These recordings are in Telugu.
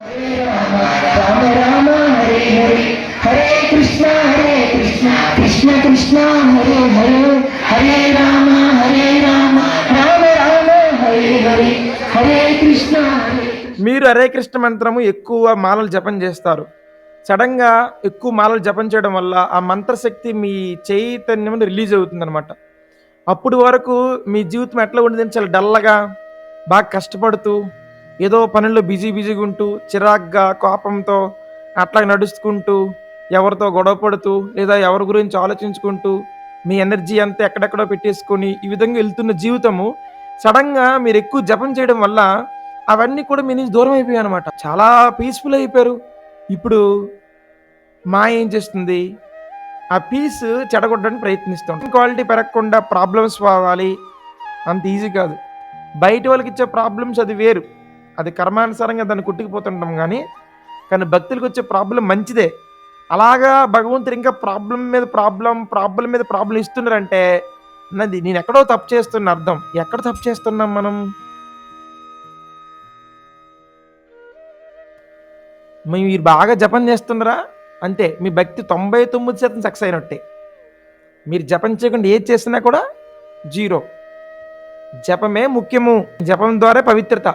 రామ రామ హరే హరే. హరే కృష్ణ హరే కృష్ణ. కృష్ణ కృష్ణ హరే హరే. హరే రామ హరే రామ. రామ రామ హరే హరే. హరే కృష్ణ మీరు హరే కృష్ణ మంత్రము ఎక్కువ మాలలు జపం చేస్తారు. సడన్గా ఎక్కువ మాలలు జపం చేయడం వల్ల ఆ మంత్రశక్తి మీ చైతన్యం రిలీజ్ అవుతుందన్నమాట. అప్పుడు వరకు మీ జీవితం ఎట్లా ఉండదని చాలా డల్లగా బాగా కష్టపడుతూ ఏదో పనుల్లో బిజీ బిజీగా ఉంటూ చిరాగ్గా కోపంతో అట్లా నడుచుకుంటూ ఎవరితో గొడవ పడుతూ లేదా ఎవరి గురించి ఆలోచించుకుంటూ మీ ఎనర్జీ అంతా ఎక్కడెక్కడో పెట్టేసుకొని ఈ విధంగా వెళ్తున్న జీవితము సడన్గా మీరు ఎక్కువ జపం చేయడం వల్ల అవన్నీ కూడా మీ నుంచి దూరం అయిపోయాయి అనమాట చాలా పీస్ఫుల్ అయిపోయారు. ఇప్పుడు మా ఏం చేస్తుంది? ఆ పీస్ చెడగొట్టడానికి ప్రయత్నిస్తాం. క్వాలిటీ పెరగకుండా ప్రాబ్లమ్స్ పోవాలి. అంత ఈజీ కాదు. బయట వాళ్ళకి ఇచ్చే ప్రాబ్లమ్స్ అది వేరు. అది కర్మానుసారంగా దాన్ని కొట్టుకుపోతుంటాం కానీ కానీ భక్తులకు వచ్చే ప్రాబ్లం మంచిదే. అలాగా భగవంతుడు ఇంకా ప్రాబ్లం మీద ప్రాబ్లం ప్రాబ్లం మీద ప్రాబ్లం ఇస్తున్నారంటే నాది నేను ఎక్కడో తప్పు చేస్తున్న అర్థం. ఎక్కడ తప్పు చేస్తున్నాం మనం? మీరు బాగా జపం చేస్తున్నారా? అంతే మీ భక్తి తొంభై తొమ్మిది శాతం సక్సెస్ అయినట్టే. మీరు జపం చేయకుండా ఏది చేసినా కూడా జీరో. జపమే ముఖ్యము. జపం ద్వారా పవిత్రత.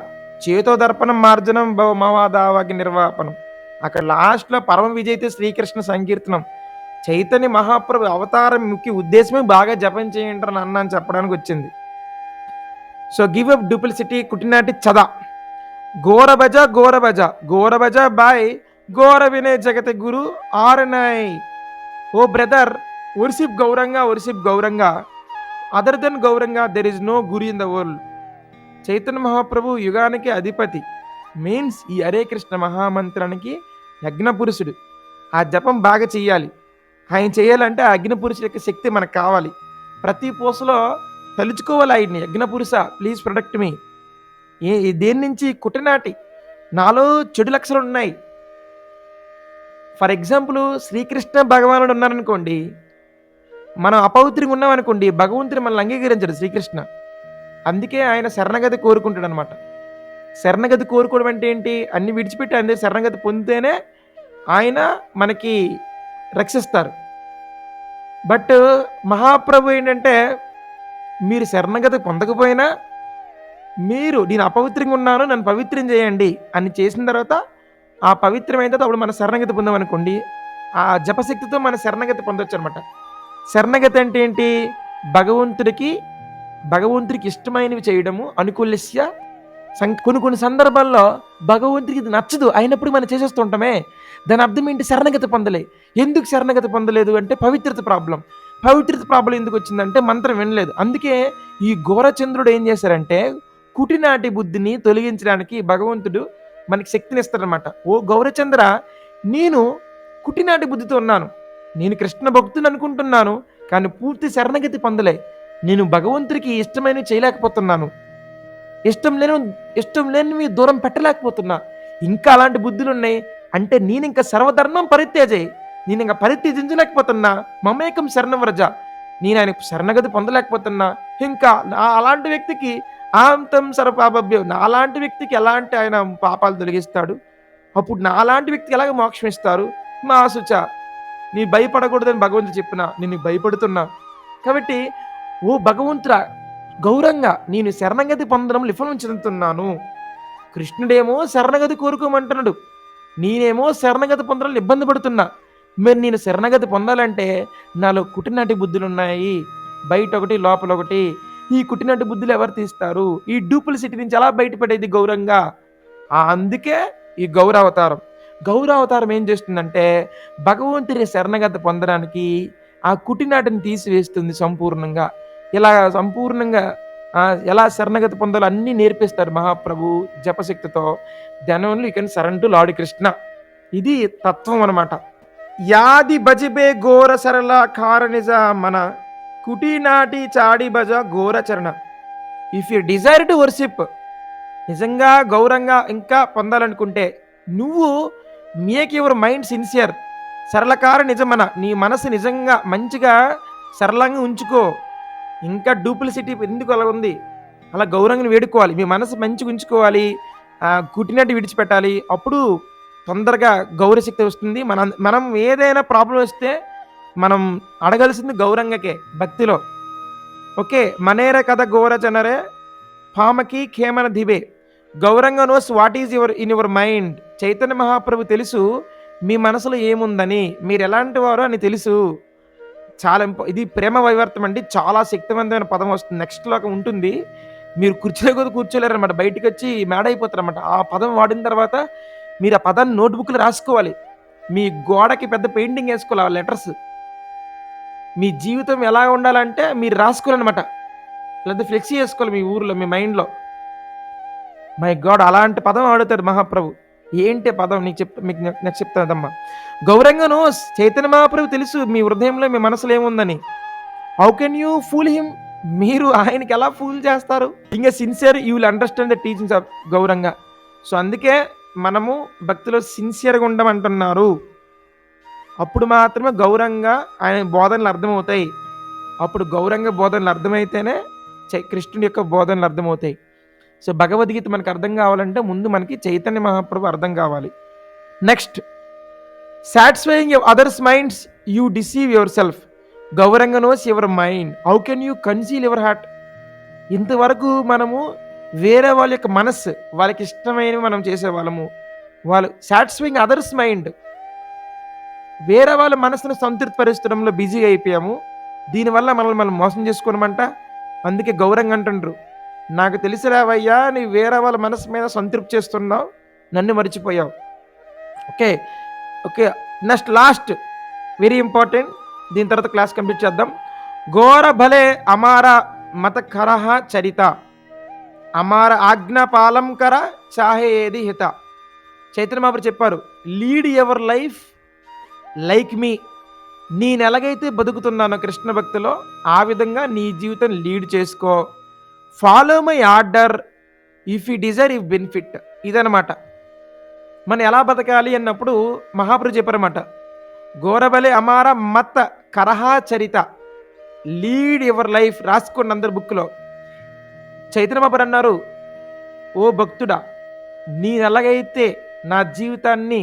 చేతో దర్పణం మార్జనం భవ నిర్వాపనం అక్కడ లాస్ట్లో పరమ విజయితే శ్రీకృష్ణ సంకీర్తనం. చైతన్య మహాప్రభు అవతారం ముఖ్య ఉద్దేశమే బాగా జపం చేయండి అని అన్నాను చెప్పడానికి వచ్చింది. సో గివ్ అప్ డూప్లిసిటీ కుటినాటి చద. గోరబజ గోరబజ గోరబజ బాయ్ గోర వినయ్ జగతి గురు ఆరనై oh brother ఒరిసిప్ Gauranga ఒరిసిప్ Gauranga. Other then Gauranga there is no guru in the world. Chaitanya Mahaprabhu యుగానికి అధిపతి మీన్స్ ఈ హరే కృష్ణ మహామంత్రానికి యజ్ఞపురుషుడు. ఆ జపం బాగా చెయ్యాలి. ఆయన చేయాలంటే ఆ అగ్ని యొక్క శక్తి మనకు కావాలి. ప్రతి పూసలో తలుచుకోవాలి ఆయన్ని. యజ్ఞపురుష ప్లీజ్ ప్రొడక్ట్ మీ ఏ దేని నుంచి? కుటనాటి నాలో చెడు లక్షలు ఉన్నాయి. ఫర్ ఎగ్జాంపుల్ శ్రీకృష్ణ భగవానుడు ఉన్నారనుకోండి మనం అపవిత్రిగా ఉన్నామనుకోండి భగవంతుని మనల్ని అంగీకరించడు శ్రీకృష్ణ. అందుకే ఆయన శరణగతి కోరుకుంటాడు అనమాట శరణగతి కోరుకోవడం అంటే ఏంటి? అన్ని విడిచిపెట్టి అందరి శరణగతి పొందితేనే ఆయన మనకి రక్షిస్తారు. బట్ మహాప్రభు ఏంటంటే మీరు శరణగతి పొందకపోయినా మీరు నేను అపవిత్రంగా ఉన్నాను నన్ను పవిత్రం చేయండి అని చేసిన తర్వాత ఆ పవిత్రమైన తర్వాత అప్పుడు మన శరణగతి పొందామనుకోండి ఆ జపశక్తితో మన శరణగతి పొందొచ్చు అనమాట శరణగతి అంటే ఏంటి? భగవంతుడికి భగవంతుడికి ఇష్టమైనవి చేయడము అనుకూలస్య సం కొన్ని కొన్ని సందర్భాల్లో భగవంతుడికి ఇది నచ్చదు. అయినప్పుడు మనం చేసేస్తుంటామే దాని అర్థం ఏంటి? శరణగతి పొందలే. ఎందుకు శరణగతి పొందలేదు అంటే పవిత్రత ప్రాబ్లం. పవిత్రత ప్రాబ్లం ఎందుకు వచ్చిందంటే మంత్రం వినలేదు. అందుకే ఈ ఘోరచంద్రుడు ఏం చేశారంటే కుటినాటి బుద్ధిని తొలగించడానికి భగవంతుడు మనకి శక్తిని ఇస్తాడనమాట ఓ గౌరచంద్ర నేను కుటినాటి బుద్ధితో ఉన్నాను. నేను కృష్ణ భక్తుని అనుకుంటున్నాను కానీ పూర్తి శరణగతి పొందలే. నేను భగవంతుడికి ఇష్టమైనవి చేయలేకపోతున్నాను. ఇష్టం లేని ఇష్టం లేనివి దూరం పెట్టలేకపోతున్నా. ఇంకా అలాంటి బుద్ధులు ఉన్నాయి అంటే నేను ఇంకా సర్వధర్మం పరిత్యాజే. నేను ఇంకా పరిత్యజించలేకపోతున్నా. మమేకం శరణం వ్రజ నేను ఆయన శరణగతి పొందలేకపోతున్నా. ఇంకా నా అలాంటి వ్యక్తికి ఆంతం సర్వపాపభ్యం నా అలాంటి వ్యక్తికి ఎలాంటి ఆయన పాపాలు తొలగిస్తాడు? అప్పుడు నా అలాంటి వ్యక్తికి ఎలాగ మోక్షం ఇస్తారు? మా సుచ నీ భయపడకూడదని భగవంతుడు చెప్పిన. నేను భయపడుతున్నా. కాబట్టి ఓ భగవంతుడా గౌరంగా నేను శరణగతి పొందడం విఫలం చెందుతున్నాను కృష్ణుడేమో శరణగతి కోరుకోమంటున్నాడు. నేనేమో శరణగతి పొందడం ఇబ్బంది పడుతున్నా. మరి నేను శరణగతి పొందాలంటే నాలో కుటినాటి బుద్ధులున్నాయి. బయట ఒకటి లోపల ఒకటి ఈ కుటినాటి బుద్ధులు ఎవరు తీస్తారు? ఈ డూప్లిసిటీ నుంచి ఎలా బయటపడేది గౌరంగా అందుకే ఈ గౌరవతారం. గౌరవతారం ఏం చేస్తుందంటే భగవంతుడి శరణగతి పొందడానికి ఆ కుటినాటిని తీసివేస్తుంది సంపూర్ణంగా. ఇలా సంపూర్ణంగా ఎలా శరణగతి పొందాలో అన్నీ నేర్పిస్తారు Mahaprabhu జపశక్తితో. Then only you can Krishna ఇది తత్వం అనమాట యాది భజిబే ఘోర సరళ కారణిజ మన. కుటీనాటి చాడి భజ ఘోర చరణ. If you desire to worship నిజంగా గౌరంగా ఇంకా పొందాలనుకుంటే నువ్వు మేక్ యువర్ మైండ్ సిన్సియర్ సరళకార నిజమన నీ మనసు నిజంగా మంచిగా సరళంగా ఉంచుకో. ఇంకా డూప్లిసిటీ ఎందుకు అలా ఉంది? అలా గౌరవంగా వేడుకోవాలి. మీ మనసు మంచి ఉంచుకోవాలి. కుట్టినట్టు విడిచిపెట్టాలి. అప్పుడు తొందరగా గౌరశక్తి వస్తుంది. మనం మనం ఏదైనా ప్రాబ్లం వస్తే మనం అడగాల్సింది గౌరంగకే భక్తిలో. ఓకే మనేర కథ గౌర జనరే పామకి ఖేమన దివే. Gauranga knows what is your in your mind? Chaitanya Mahaprabhu తెలుసు మీ మనసులో ఏముందని మీరు ఎలాంటి వారో అని తెలుసు. చాలా ఇంపా ఇది ప్రేమ వైవర్తం అండి. చాలా శక్తివంతమైన పదం వస్తుంది. నెక్స్ట్లో ఒక ఉంటుంది. మీరు కూర్చోలే కొద్ది కూర్చోలేరు అనమాట బయటకు వచ్చి మేడ అయిపోతారు అనమాట ఆ పదం వాడిన తర్వాత మీరు ఆ పదాన్ని నోట్బుక్లు రాసుకోవాలి. మీ గోడకి పెద్ద పెయింటింగ్ వేసుకోవాలి ఆ లెటర్స్. మీ జీవితం ఎలా ఉండాలంటే మీరు రాసుకోవాలన్నమాట. లేదా ఫ్లెక్సీ వేసుకోవాలి మీ ఊర్లో మీ మైండ్లో. మై గాడ్ అలాంటి పదం ఆడుతాడు మహాప్రభు. ఏంటి పదం? నీకు చెప్ మీకు నెక్స్ట్ చెప్తాదమ్మా గౌరంగను చైతన్య మహాప్రభు తెలుసు మీ హృదయంలో మీ మనసులో ఏముందని. How can you fool him మీరు ఆయనకి ఎలా ఫూల్ చేస్తారు? ఇంకా sincere you will understand the teachings of Gauranga. So అందుకే మనము భక్తిలో సిన్సియర్గా ఉండమంటున్నారు. అప్పుడు మాత్రమే గౌరంగ ఆయన బోధనలు అర్థమవుతాయి. అప్పుడు గౌరంగ బోధనలు అర్థమైతేనే చై- కృష్ణుడి యొక్క బోధనలు అర్థమవుతాయి. సో భగవద్గీత మనకు అర్థం కావాలంటే ముందు మనకి చైతన్య మహాప్రభు అర్థం కావాలి. Next satisfying others minds you deceive yourself Gauranga knows your mind how can you conceal your heart ఇంతవరకు మనము వేరే వాళ్ళ యొక్క మనస్సు వాళ్ళకి ఇష్టమైనవి మనం చేసేవాళ్ళము. వాళ్ళు సాటిస్ఫైయింగ్ అదర్స్ మైండ్ వేరే వాళ్ళ మనసును సంతృప్తిపరచడంలో బిజీగా అయిపోయాము. దీనివల్ల మనల్ని మనం మోసం చేసుకోనమంట. అందుకే గౌరంగా అంటుండ్రు. నాకు తెలిసిరావయ్యా నీ వేరే వాళ్ళ మనసు మీద సంతృప్తి చేస్తున్నావు నన్ను మర్చిపోయావు. Okay okay next last very important దీని తర్వాత క్లాస్ కంప్లీట్ చేద్దాం. ఘోర భలే అమార మత కరహ చరిత. అమార ఆజ్ఞపాలంకర కర చాహే ఏది హిత. చైతన్య మహాప్రభు చెప్పారు lead ever life like me నేను ఎలాగైతే బతుకుతున్నానో కృష్ణ భక్తిలో ఆ విధంగా నీ జీవితం లీడ్ చేసుకో. Follow my order if you desire if benefit ఇదనమాట మనం ఎలా బతకాలి అన్నప్పుడు మహాప్రభు చెప్పారన్నమాట. గోరబలి అమార మత్త కరహా చరిత. లీడ్ యువర్ లైఫ్ రాసుకోండి అందరి బుక్లో చైతన్యబాబు అన్నారు ఓ భక్తుడా నేను ఎలాగైతే నా జీవితాన్ని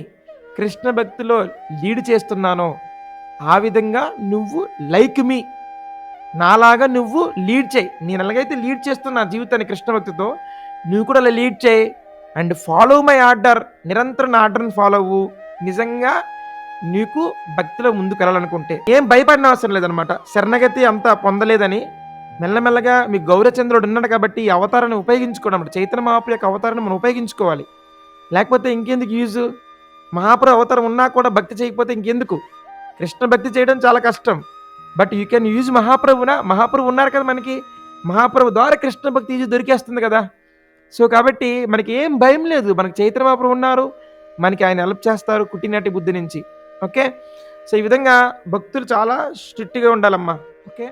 కృష్ణ భక్తిలో లీడ్ చేస్తున్నానో. ఆ విధంగా నువ్వు లైక్ మీ నాలాగా నువ్వు లీడ్ చేయి. నేను ఎలాగైతే లీడ్ చేస్తున్నా నా జీవితాన్ని కృష్ణభక్తితో నువ్వు కూడా అలా లీడ్ చేయి. అండ్ ఫాలో మై ఆర్డర్ నిరంతరం నా ఆర్డర్ని ఫాలో అవ్వు. నిజంగా నీకు భక్తిలో ముందుకు వెళ్ళాలనుకుంటే. ఏం భయపడిన అవసరం లేదనమాట శరణగతి అంత పొందలేదని మెల్లమెల్లగా మీ గౌరచంద్రుడు ఉన్నాడు కాబట్టి ఈ అవతారాన్ని ఉపయోగించుకోవడం చైతన్య మహాప్రభు యొక్క అవతారాన్ని మనం ఉపయోగించుకోవాలి. లేకపోతే ఇంకెందుకు యూజ్ మహాప్రభు అవతారం ఉన్నా కూడా భక్తి చేయకపోతే ఇంకెందుకు? కృష్ణ భక్తి చేయడం చాలా కష్టం. బట్ యూ కెన్ యూజ్ మహాప్రభున మహాప్రభు ఉన్నారు కదా మనకి. మహాప్రభు ద్వారా కృష్ణ భక్తి ఈజీ దొరికేస్తుంది కదా. సో కాబట్టి మనకి ఏం భయం లేదు. మనకి చైత్ర మహాప్రభు ఉన్నారు. మనకి ఆయన హెల్ప్ చేస్తారు కుట్టినటి బుద్ధి నుంచి. ఓకే సో ఈ విధంగా భక్తులు చాలా స్ట్రిక్ట్గా ఉండాలమ్మా. ఓకే